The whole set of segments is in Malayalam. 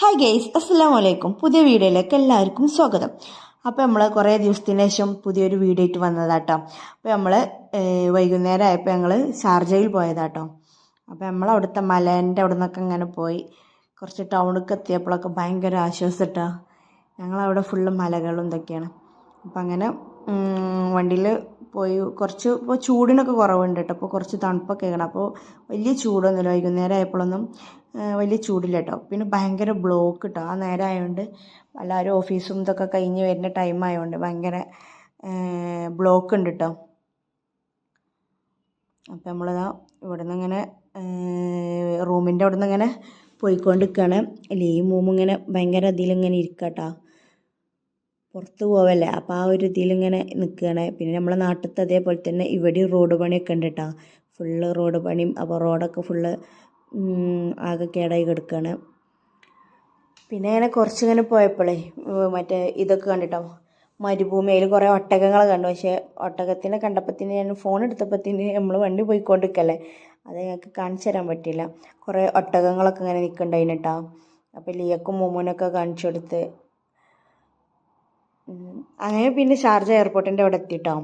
ഹായ് ഗെയ്സ് അസ്സാം വലൈക്കും പുതിയ വീഡിയോയിലേക്ക് എല്ലാവർക്കും സ്വാഗതം. അപ്പോൾ നമ്മൾ കുറേ ദിവസത്തിന് ശേഷം പുതിയൊരു വീഡിയോ ആയിട്ട് വന്നതാട്ടോ. അപ്പോൾ നമ്മൾ വൈകുന്നേരം ആയപ്പോൾ ഞങ്ങൾ ഷാർജയിൽ പോയതാട്ടോ. അപ്പോൾ നമ്മൾ അവിടുത്തെ മലേന്റെ അവിടെ നിന്നൊക്കെ ഇങ്ങനെ പോയി കുറച്ച് ടൗണിലേക്ക് എത്തിയപ്പോഴൊക്കെ ഭയങ്കര ആശ്വാസം കേട്ടോ ഞങ്ങളവിടെ ഫുള്ള് മലകളും ഇതൊക്കെയാണ്. അപ്പം അങ്ങനെ വണ്ടിയിൽ പോയി കുറച്ച് ഇപ്പോൾ ചൂടിനൊക്കെ കുറവുണ്ട് കേട്ടോ. അപ്പോൾ കുറച്ച് തണുപ്പൊക്കെ ആണ് അപ്പോൾ വലിയ ചൂടൊന്നുമില്ല. വൈകുന്നേരം ആയപ്പോഴൊന്നും വലിയ ചൂടില്ല കേട്ടോ. പിന്നെ ഭയങ്കര ബ്ലോക്ക് കേട്ടോ. ആ നേരം ആയതുകൊണ്ട് എല്ലാവരും ഓഫീസും ഇതൊക്കെ കഴിഞ്ഞ് വരുന്ന ടൈം ആയതുകൊണ്ട് ഭയങ്കര ബ്ലോക്ക് ഉണ്ട് കേട്ടോ. അപ്പോൾ നമ്മളിതാ ഇവിടെ നിന്ന് ഇങ്ങനെ റൂമിന്റെ അവിടെ നിന്ന് ഇങ്ങനെ പോയിക്കൊണ്ടിരിക്കുകയാണ് അല്ലേ? ഈ മൂമ്മ ഇങ്ങനെ ഭയങ്കര ഇതിലിങ്ങനെ ഇരിക്കട്ടോ പുറത്ത് പോവല്ലേ? അപ്പോൾ ആ ഒരു ഇതിലിങ്ങനെ നിൽക്കുകയാണ് പിന്നെ നമ്മളെ നാട്ടിലത്തെ അതേപോലെ തന്നെ ഇവിടെയും റോഡ് പണിയൊക്കെ ഉണ്ട് കേട്ടോ ഫുള്ള് റോഡ് പണിയും അപ്പോൾ റോഡൊക്കെ ഫുള്ള് ആകെ കേടായി കിടക്കുകയാണ് പിന്നെ ഇങ്ങനെ കുറച്ചിങ്ങനെ പോയപ്പോഴേ മറ്റേ ഇതൊക്കെ കണ്ടിട്ടോ? മരുഭൂമി അതിൽ കുറേ ഒട്ടകങ്ങൾ കണ്ടു. പക്ഷേ ഒട്ടകത്തിനെ കണ്ടപ്പത്തിന് ഞാൻ ഫോൺ എടുത്തപ്പത്തിന് നമ്മൾ വണ്ടി പോയിക്കൊണ്ടിരിക്കല്ലേ? അത് ഞങ്ങൾക്ക് കാണിച്ചു തരാൻ പറ്റില്ല കുറേ ഒട്ടകങ്ങളൊക്കെ ഇങ്ങനെ നിൽക്കണ്ടായിന് കേട്ടോ അപ്പോൾ ലിയക്കും മുമ്മൂനൊക്കെ കാണിച്ചു കൊടുത്ത്. അങ്ങനെ പിന്നെ ഷാർജ എയർപോർട്ടിന്റെ അവിടെ എത്തിയിട്ടോ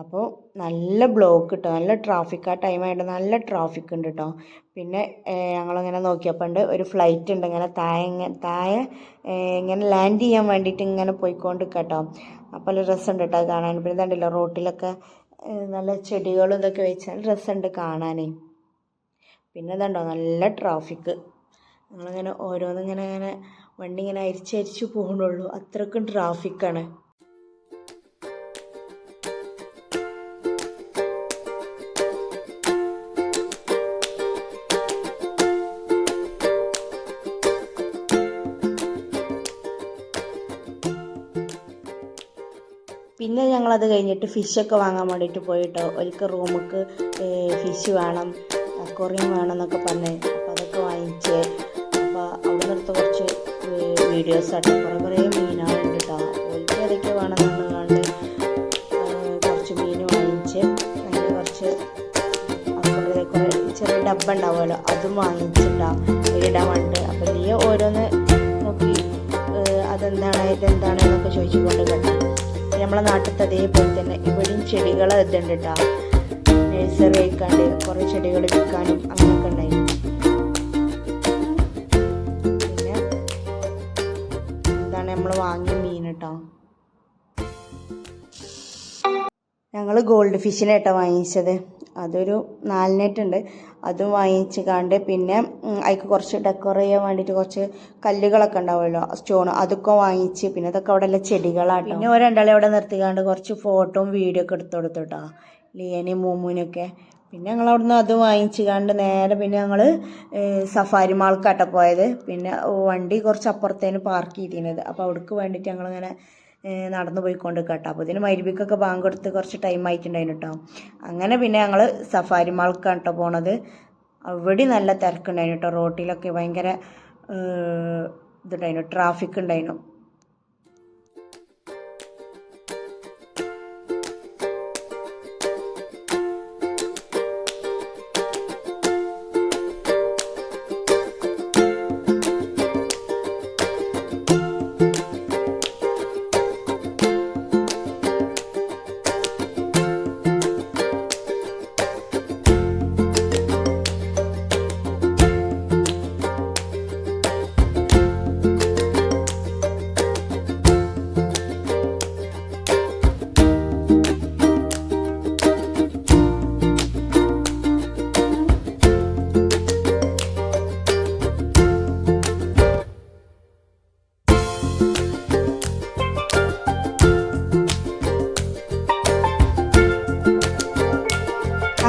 അപ്പോൾ നല്ല ബ്ലോക്ക് കിട്ടും നല്ല ട്രാഫിക് ആ ടൈം ആയിട്ട് നല്ല ട്രാഫിക് ഉണ്ട് കേട്ടോ പിന്നെ ഞങ്ങളിങ്ങനെ നോക്കിയപ്പോൾ ഉണ്ട് ഒരു ഫ്ലൈറ്റ് ഉണ്ട് ഇങ്ങനെ താഴെ താഴെ ഇങ്ങനെ ലാൻഡ് ചെയ്യാൻ വേണ്ടിയിട്ട് ഇങ്ങനെ പോയിക്കൊണ്ട് കേട്ടോ അപ്പോൾ നല്ല രസമുണ്ട് കേട്ടോ കാണാൻ. പിന്നെ കണ്ടില്ല റോട്ടിലൊക്കെ നല്ല ചെടികളും ഇതൊക്കെ വെച്ച് നല്ല രസമുണ്ട് കാണാനേ. പിന്നെ ഇതുണ്ടോ നല്ല ട്രാഫിക്ക് ഞങ്ങളിങ്ങനെ ഓരോന്നിങ്ങനെ ഇങ്ങനെ വണ്ടി ഇങ്ങനെ അരിച്ചരിച്ച് പോകണുള്ളൂ അത്രക്കും ട്രാഫിക്കാണ് പിന്നെ ഞങ്ങളത് കഴിഞ്ഞിട്ട് ഫിഷൊക്കെ വാങ്ങാൻ വേണ്ടിയിട്ട് പോയിട്ടോ. ഒരിക്കൽ റൂമുക്ക് ഫിഷ് വേണം അക്വറിയം വേണം എന്നൊക്കെ പറഞ്ഞ്. അപ്പോൾ അതൊക്കെ വാങ്ങിച്ച് വീഡിയോസ് ആട്ടെ കുറേ കുറേ മീനുകളുണ്ട് കേട്ടോ. ഒരിക്കൽ അതൊക്കെ വേണമെന്ന് കണ്ട് കുറച്ച് മീൻ വാങ്ങിച്ച് അങ്ങനെ കുറച്ച് ചെറിയ ഡബ്ബ ഉണ്ടാവുമല്ലോ അതും വാങ്ങിച്ചിട്ടാണ് ഇടാൻ വേണ്ടിട്ട് അപ്പോൾ നീ ഓരോന്ന് നോക്കി അതെന്താണ് ഇതെന്താണ് എന്നൊക്കെ ചോദിച്ചുകൊണ്ട് കേട്ടോ നമ്മളെ നാട്ടിലത്തെ അതേപോലെ തന്നെ ഇവിടെയും ചെടികൾ ഇതുണ്ട് കേട്ടോ. നഴ്സറി ആയിക്കാണ്ട് കുറേ ചെടികൾ വിൽക്കാനും അങ്ങനെയൊക്കെ ഞങ്ങൾ ഗോൾഡ് ഫിഷിനെ കേട്ടോ വാങ്ങിച്ചത്. അതൊരു നാലിനെട്ടുണ്ട് അതും വാങ്ങിച്ച് കണ്ട് പിന്നെ അതിക്ക് കുറച്ച് ഡെക്കോർ ചെയ്യാൻ വേണ്ടിയിട്ട് കുറച്ച് കല്ലുകളൊക്കെ ഉണ്ടാവുമല്ലോ സ്റ്റോൺ അതൊക്കെ വാങ്ങിച്ച് പിന്നെ അതൊക്കെ അവിടെ എല്ലാം ചെടികളാട്ടോ. പിന്നെ ഒരു രണ്ടാളെ അവിടെ നിർത്തിക്കാണ്ട് കുറച്ച് ഫോട്ടോയും വീഡിയോ ഒക്കെ എടുത്തു കൊടുത്തു കേട്ടോ ലിയനെയും മൂമൂനൊക്കെ. പിന്നെ ഞങ്ങൾ അവിടുന്ന് അത് വാങ്ങിച്ച് കണ്ട് നേരെ പിന്നെ ഞങ്ങൾ സഫാരി മാൾക്കാട്ടോ പോയത്. പിന്നെ വണ്ടി കുറച്ച് അപ്പുറത്തേന് പാർക്ക് ചെയ്തിരുന്നത് അപ്പോൾ അവിടേക്ക് വേണ്ടിയിട്ട് ഞങ്ങളിങ്ങനെ നടന്നു പോയിക്കൊണ്ട് കേട്ടോ അപ്പോൾ ഇതിന് മരുവിക്കൊക്കെ ബാങ്ക് കൊടുത്ത് കുറച്ച് ടൈം ആയിട്ടുണ്ടായിരുന്നു കേട്ടോ അങ്ങനെ പിന്നെ ഞങ്ങൾ സഫാരി മാൾക്കാണ് കേട്ടോ പോണത്. അവിടെ നല്ല തിരക്കുണ്ടായിരുന്നു കേട്ടോ റോട്ടിലൊക്കെ ഭയങ്കര ഇതുണ്ടായിരുന്നു ട്രാഫിക് ഉണ്ടായിരുന്നു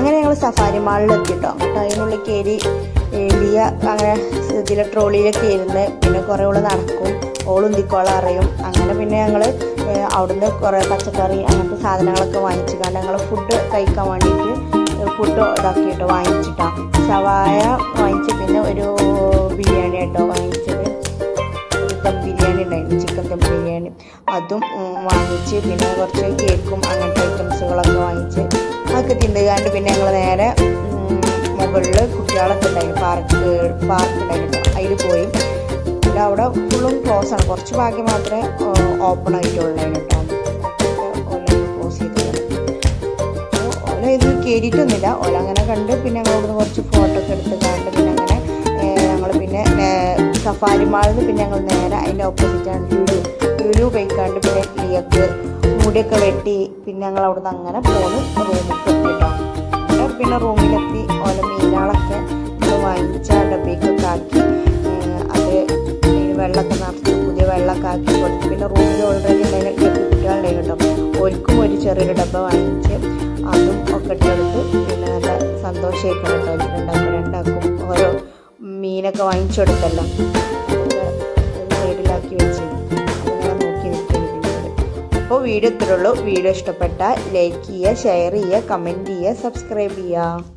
അങ്ങനെ ഞങ്ങൾ സഫാരി മാളിലെത്തി കേട്ടോ അപ്പോൾ അതിനുള്ളിൽ കയറി എലിയ അങ്ങനെ ഇതിലെ ട്രോളിയിലൊക്കെ ഇരുന്ന് പിന്നെ കുറേ ഓൾ നടക്കും. ഓളും തിക്കോളം അറിയും അങ്ങനെ പിന്നെ ഞങ്ങൾ അവിടുന്ന് കുറേ പച്ചക്കറി അങ്ങനത്തെ സാധനങ്ങളൊക്കെ വാങ്ങിച്ചു കാരണം ഞങ്ങൾ ഫുഡ് കഴിക്കാൻ വേണ്ടിയിട്ട് ഫുഡ് ഇതാക്കിയിട്ട് വാങ്ങിച്ചിട്ടോ. ഷവായ വാങ്ങിച്ച് പിന്നെ ഒരു ബിരിയാണി കേട്ടോ വാങ്ങിച്ചത്. ദം ബിരിയാണി ഉണ്ടായിരുന്നു ചിക്കൻ ദം ബിരിയാണി. അതും വാങ്ങിച്ച് പിന്നെ കുറച്ച് കേക്കും അങ്ങനത്തെ ഐറ്റംസുകളൊക്കെ വാങ്ങിച്ച് അതൊക്കെ തിന്നുകാണ്ട് പിന്നെ ഞങ്ങൾ നേരെ മുകളിൽ കുട്ടികളൊക്കെ ഉണ്ടായിരുന്നു പാർക്ക് പാർക്ക് ഉണ്ടായിരുന്നു അതിൽ പോയി. പിന്നെ അവിടെ ഫുള്ളും ക്ലോസ് ആണ്. കുറച്ച് ഭാഗ്യം മാത്രമേ ഓപ്പൺ ആയിട്ടുള്ളതിന് ഇത് കയറിയിട്ടൊന്നുമില്ല ഓല അങ്ങനെ കണ്ട് പിന്നെ ഞങ്ങൾ അവിടുന്ന് കുറച്ച് ഫോട്ടോ ഒക്കെ എടുത്ത് കണ്ട് പിന്നെ അങ്ങനെ ഞങ്ങൾ പിന്നെ സഫാരി മാളിൽ നിന്ന് പിന്നെ ഞങ്ങൾ നേരെ അതിന്റെ ഓപ്പോസിറ്റാണ് ലുലു ലുലു പോയിക്കാണ്ട് പിന്നെ ലിയക്ക് മുടിയൊക്കെ വെട്ടി പിന്നെ ഞങ്ങൾ അവിടുന്ന് അങ്ങനെ പോന്ന്. റൂമിൽ എത്തിട്ടോ പിന്നെ റൂമിലെത്തി. ഓല മീനാളൊക്കെ വാങ്ങിച്ച ഡബ്ബയ്ക്കൊക്കെ ആക്കി. അത് വെള്ളമൊക്കെ നിറച്ച് പുതിയ വെള്ളമൊക്കെ ആക്കി കൊടുത്തു. പിന്നെ റൂമിൽ ഓൾറെഡി ഉണ്ടായിരുന്ന കുട്ടികളുണ്ടായിരുന്നു കേട്ടോ. ഓൽക്കും ഒരു ചെറിയൊരു ഡബ്ബ വാങ്ങിച്ച് അതും ഒക്കെ ഇട്ടെടുത്ത് പിന്നെ നല്ല സന്തോഷമൊക്കെ കേട്ടോ. രണ്ടാക്കും രണ്ടാക്കും ഓരോ മീനൊക്കെ വാങ്ങിച്ചു കൊടുത്തല്ലോ. സൈഡിലാക്കി വെച്ച്. വീഡിയോ ഇത്രയുള്ളൂ വീഡിയോ ഇഷ്ടപ്പെട്ടാൽ ലൈക്ക് ചെയ്യുക ഷെയർ ചെയ്യുക കമന്റ് ചെയ്യുക സബ്സ്ക്രൈബ് ചെയ്യുക.